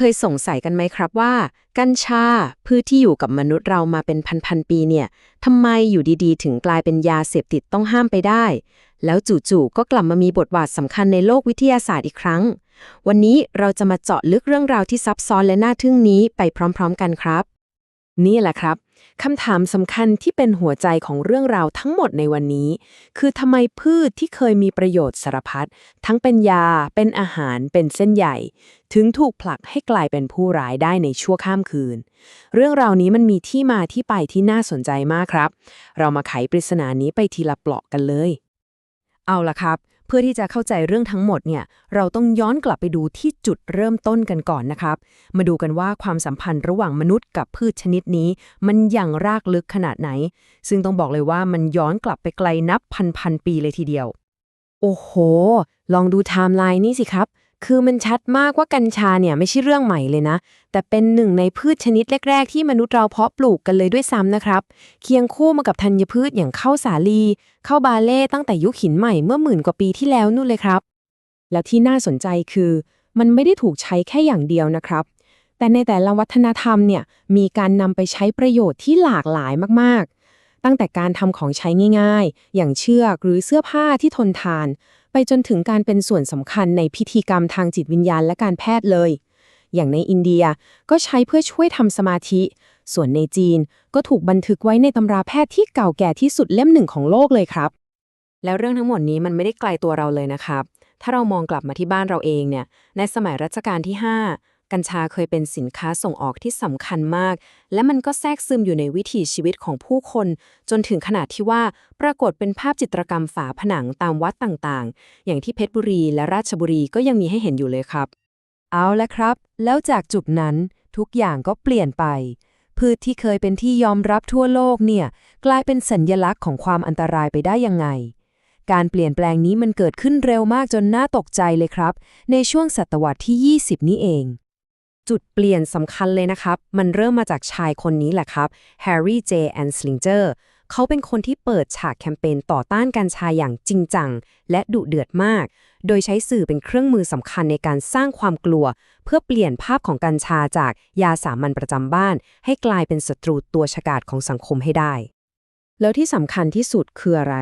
เคยสงสัยกันไหมครับว่า กัญชาพืชที่อยู่กับมนุษย์เรามาเป็นพันๆปีเนี่ยทำไมอยู่ดีๆ ถึงกลายเป็นยาเสพติดต้องห้ามไปได้ แล้วจู่ๆก็กลับมามีบทบาทสำคัญในโลกวิทยาศาสตร์อีกครั้ง วันนี้เราจะมาเจาะลึกเรื่องราวที่ซับซ้อนและน่าทึ่งนี้ไปพร้อม ๆ กันครับ นี่แหละครับ คำถามสำคัญที่เป็นหัวใจของเรื่องราวทั้งหมดในวันนี้ คือทำไมพืชที่เคยมีประโยชน์สารพัดทั้งเป็นยา เป็นอาหาร เป็นเส้นใหญ่ ถึงถูกผลักให้กลายเป็นผู้ร้ายได้ในชั่วข้ามคืน เรื่องราวนี้มันมีที่มาที่ไปที่น่าสนใจมากครับ เรามาไขปริศนานี้ไปทีละเปลาะกันเลย เอาล่ะครับ เพื่อที่จะเข้าใจเรื่องทั้งหมดเนี่ยเราต้องย้อนกลับไปดูที่จุดเริ่มต้นกันก่อนนะครับ มาดูกันว่าความสัมพันธ์ระหว่างมนุษย์กับพืชชนิดนี้ มันอย่างรากลึกขนาดไหน ซึ่งต้องบอกเลยว่ามันย้อนกลับไปไกลนับพันพันปีเลยทีเดียว โอ้โห ลองดูไทม์ไลน์นี่สิครับ คือมันชัดมากว่ากัญชาเนี่ยไม่ใช่เรื่องใหม่เลยนะ แต่เป็นหนึ่งในพืชชนิดแรก ๆ ที่มนุษย์เราเพาะปลูกกันเลยด้วยซ้ำนะครับ เคียงคู่มากับธัญพืชอย่างข้าวสาลีข้าวบาเล่ตั้งแต่ยุคหินใหม่เมื่อหมื่นกว่าปีที่แล้วนู่นเลยครับ แล้วที่น่าสนใจคือ มันไม่ได้ถูกใช้แค่อย่างเดียวนะครับ แต่ในแต่ละวัฒนธรรมเนี่ยมีการนำไปใช้ประโยชน์ที่หลากหลายมากๆ ตั้งแต่การทำของใช้ง่าย ๆ อย่างเชือกหรือเสื้อผ้าที่ทนทาน ไปจนถึงการเป็นส่วนสำคัญในพิธีกรรมทางจิตวิญญาณและการแพทย์เลย อย่างในอินเดียก็ใช้เพื่อช่วยทำสมาธิ ส่วนในจีนก็ถูกบันทึกไว้ในตำราแพทย์ที่เก่าแก่ที่สุดเล่มหนึ่งของโลกเลยครับ แล้วเรื่องทั้งหมดนี้มันไม่ได้ไกลตัวเราเลยนะครับ ถ้าเรามองกลับมาที่บ้านเราเองเนี่ย ในสมัยรัชกาลที่ 5 กัญชาเคยเป็นสินค้าส่งออกที่สำคัญมาก และมันก็แทรกซึมอยู่ในวิถีชีวิตของผู้คน จนถึงขนาดที่ว่าปรากฏเป็นภาพจิตรกรรมฝาผนังตามวัดต่างๆ อย่างที่เพชรบุรีและราชบุรีก็ยังมีให้เห็นอยู่เลยครับ เอาละครับ แล้วจากจุดนั้นทุกอย่างก็เปลี่ยนไป พืชที่เคยเป็นที่ยอมรับทั่วโลกเนี่ย กลายเป็นสัญญลักษณ์ของความอันตรายไปได้ยังไงการเปลี่ยนแปลงนี้มันเกิดขึ้นเร็วมากจนน่าตกใจเลยครับ ในช่วงศตวรรษที่ 20 นี้เอง จุดเปลี่ยนสำคัญเลยนะครับ มันเริ่มมาจากชายคนนี้แหละครับ Harry J. Anslinger เขาเป็นคนที่เปิดฉากแคมเปญต่อต้านกัญชาอย่างจริงจัง และดุเดือดมาก โดยใช้สื่อเป็นเครื่องมือสำคัญในการสร้างความกลัว เพื่อเปลี่ยนภาพของกัญชาจากยาสามัญประจำบ้าน ให้กลายเป็นศัตรูตัวฉกาจของสังคมให้ได้ แล้วที่สำคัญที่สุดคืออะไร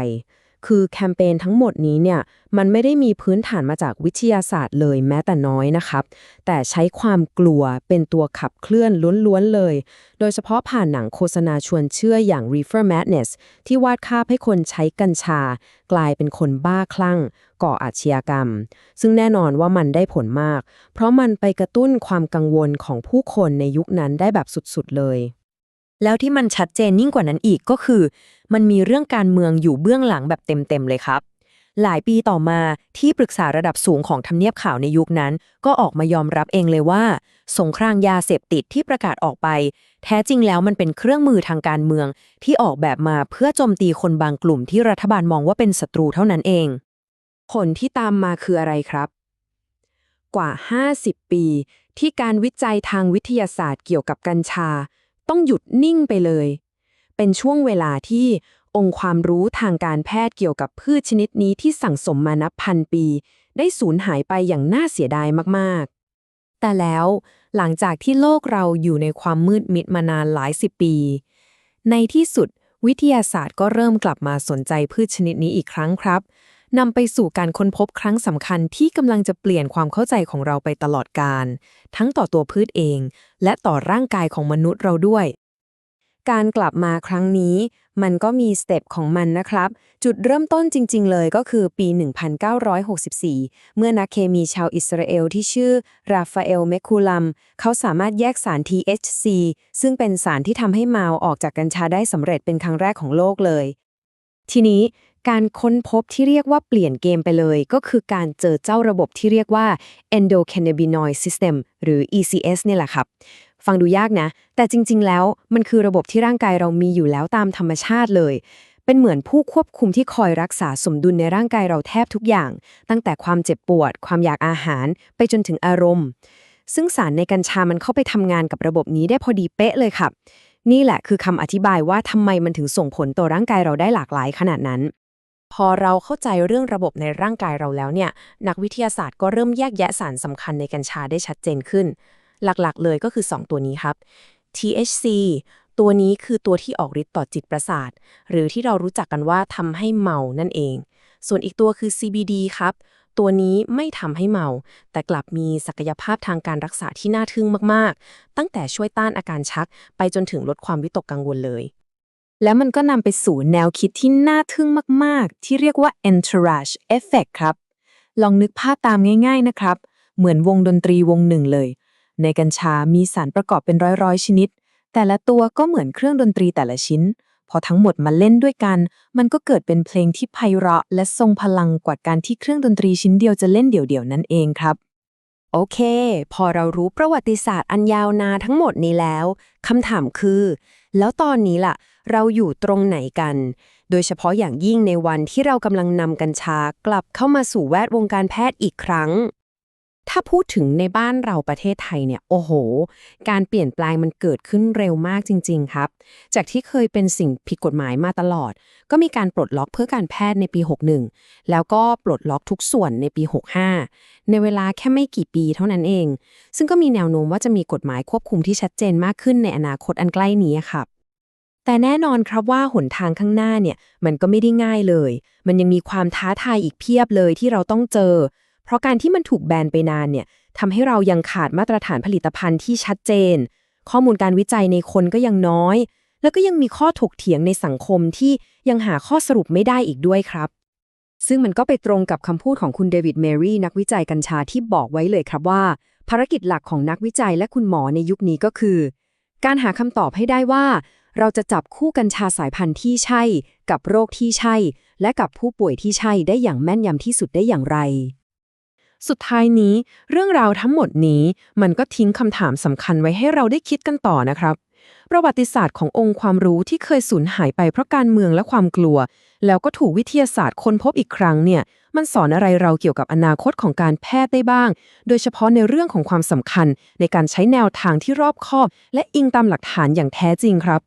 คือแคมเปญทั้งหมดนี้เนี่ยมันไม่ได้มีพื้นฐานมาจากวิทยาศาสตร์เลยแม้แต่น้อยนะครับ แต่ใช้ความกลัวเป็นตัวขับเคลื่อนล้วนๆเลย โดยเฉพาะผ่านหนังโฆษณาชวนเชื่ออย่าง Reefer Madness ที่วาดภาพให้คนใช้กัญชา กลายเป็นคนบ้าคลั่ง ก่ออาชญากรรม ซึ่งแน่นอนว่ามันได้ผลมาก เพราะมันไปกระตุ้นความกังวลของผู้คนในยุคนั้นได้แบบสุดๆเลย แล้วที่มันชัดเจนยิ่งกว่านั้นอีกก็คือ มันมีเรื่องการเมืองอยู่เบื้องหลังแบบเต็มๆเลยครับ หลายปีต่อมาที่ปรึกษาระดับสูงของทำเนียบข่าวในยุคนั้น ก็ออกมายอมรับเองเลยว่า สงครามยาเสพติดที่ประกาศออกไป แท้จริงแล้วมันเป็นเครื่องมือทางการเมือง ที่ออกแบบมาเพื่อโจมตีคนบางกลุ่มที่รัฐบาลมองว่าเป็นศัตรูเท่านั้นเอง ผลที่ตามมาคืออะไรครับกว่า 50 ปี ที่การวิจัยทางวิทยาศาสตร์เกี่ยวกับกัญชา ต้องหยุดนิ่งไปเลย เป็นช่วงเวลาที่องค์ความรู้ทางการแพทย์เกี่ยวกับพืชชนิดนี้ที่สั่งสมมานับพันปี ได้สูญหายไปอย่างน่าเสียดายมากๆ แต่แล้วหลังจากที่โลกเราอยู่ในความมืดมิดมานานหลายสิบปี ในที่สุดวิทยาศาสตร์ก็เริ่มกลับมาสนใจพืชชนิดนี้อีกครั้งครับ นำไปสู่การค้นพบครั้งสำคัญที่กำลังจะเปลี่ยนความเข้าใจของเราไปตลอดกาลทั้งต่อตัวพืชเอง และต่อร่างกายของมนุษย์เราด้วย การกลับมาครั้งนี้ มันก็มีสเต็ปของมันนะครับ จุดเริ่มต้นจริง ๆ เลยก็คือปี 1964 เมื่อนักเคมีชาวอิสราเอลที่ชื่อราฟาเอลเมคูลัม เขาสามารถแยกสาร THC ซึ่งเป็นสารที่ทำให้เมาออกจากกัญชาได้สำเร็จเป็นครั้งแรกของโลกเลยทีนี้ การค้นพบที่เรียกว่าเปลี่ยนเกมไปเลย ก็คือการเจอเจ้าระบบที่เรียกว่า endocannabinoid system หรือ ECS เนี่ยแหละครับฟังดูยากนะ แต่จริง ๆ แล้วมันคือระบบที่ร่างกายเรามีอยู่แล้วตามธรรมชาติเลย เป็นเหมือนผู้ควบคุมที่คอยรักษาสมดุลในร่างกายเราแทบทุกอย่าง ตั้งแต่ความเจ็บปวด ความอยากอาหาร ไปจนถึงอารมณ์ ซึ่งสารในกัญชามันเข้าไปทำงานกับระบบนี้ได้พอดีเป๊ะเลยครับ นี่แหละคือคำอธิบายว่าทำไมมันถึงส่งผลต่อร่างกายเราได้หลากหลายขนาดนั้น พอเราเข้าใจเรื่องระบบในร่างกายเราแล้วเนี่ย นักวิทยาศาสตร์ก็เริ่มแยกแยะสารสำคัญในกัญชาได้ชัดเจนขึ้น หลักๆ เลยก็คือ 2 ตัวนี้ครับ THC ตัวนี้คือตัวที่ออกฤทธิ์ต่อจิตประสาท หรือที่เรารู้จักกันว่าทำให้เมานั่นเอง ส่วนอีกตัวคือ CBD ครับ ตัวนี้ไม่ทำให้เมา แต่กลับมีศักยภาพทางการรักษาที่น่าทึ่งมาก ๆ ตั้งแต่ช่วยต้านอาการชัก ไปจนถึงลดความวิตกกังวลเลย แล้วมันก็นำไปสู่แนวคิดที่น่าทึ่งมาก ๆ ที่เรียกว่า entourage effect ครับ ลองนึกภาพตามง่าย ๆ นะครับ เหมือนวงดนตรีวงหนึ่งเลย ในกัญชามีสารประกอบเป็นร้อยๆ ชนิด แต่ละตัวก็เหมือนเครื่องดนตรีแต่ละชิ้น พอทั้งหมดมาเล่นด้วยกัน มันก็เกิดเป็นเพลงที่ไพเราะ และทรงพลังกว่าการที่เครื่องดนตรีชิ้นเดียวจะเล่นเดี่ยวๆนั่นเองครับ โอเค พอเรารู้ประวัติศาสตร์อันยาวนานทั้งหมดนี้แล้วคำถามคือ แล้วตอนนี้ล่ะ เราอยู่ตรงไหนกัน โดยเฉพาะอย่างยิ่งในวันที่เรากำลังนำกัญชากลับเข้ามาสู่แวดวงการแพทย์อีกครั้ง ถ้าพูดถึงในบ้านเราประเทศไทยเนี่ยโอ้โห การเปลี่ยนแปลงมันเกิดขึ้นเร็วมากจริง ๆ ครับ จากที่เคยเป็นสิ่งผิดกฎหมายมาตลอด ก็มีการปลดล็อกเพื่อการแพทย์ในปี 61 แล้วก็ปลดล็อกทุกส่วนในปี 65 ในเวลาแค่ไม่กี่ปีเท่านั้นเอง ซึ่งก็มีแนวโน้มว่าจะมีกฎหมายควบคุมที่ชัดเจนมากขึ้นในอนาคตอันใกล้นี้ครับแต่แน่นอนครับว่าหนทางข้างหน้าเนี่ย มันก็ไม่ได้ง่ายเลย มันยังมีความท้าทายอีกเพียบเลยที่เราต้องเจอ เพราะการที่มันถูกแบนไปนานเนี่ยทำให้เรายังขาดมาตรฐานผลิตภัณฑ์ที่ชัดเจน ข้อมูลการวิจัยในคนก็ยังน้อย แล้วก็ยังมีข้อถกเถียงในสังคมที่ยังหาข้อสรุปไม่ได้อีกด้วยครับ ซึ่งมันก็ไปตรงกับคำพูดของคุณเดวิดเมรี่นักวิจัยกัญชาที่บอกไว้เลยครับว่า ภารกิจหลักของนักวิจัยและคุณหมอในยุคนี้ก็คือ การหาคำตอบให้ได้ว่า เราจะจับคู่กัญชาสายพันธุ์ที่ใช่ กับโรคที่ใช่ และกับผู้ป่วยที่ใช่ได้อย่างแม่นยำที่สุดได้อย่างไร สุดท้ายนี้ เรื่องราวทั้งหมดนี้มันก็ทิ้งคำถามสำคัญไว้ให้เราได้คิดกันต่อนะครับ ประวัติศาสตร์ขององค์ความรู้ที่เคยสูญหายไปเพราะการเมืองและความกลัว แล้วก็ถูกวิทยาศาสตร์ค้นพบอีกครั้งเนี่ย มันสอนอะไรเราเกี่ยวกับอนาคตของการแพทย์ได้บ้าง โดยเฉพาะในเรื่องของความสำคัญในการใช้แนวทางที่รอบคอบ และอิงตามหลักฐานอย่างแท้จริงครับ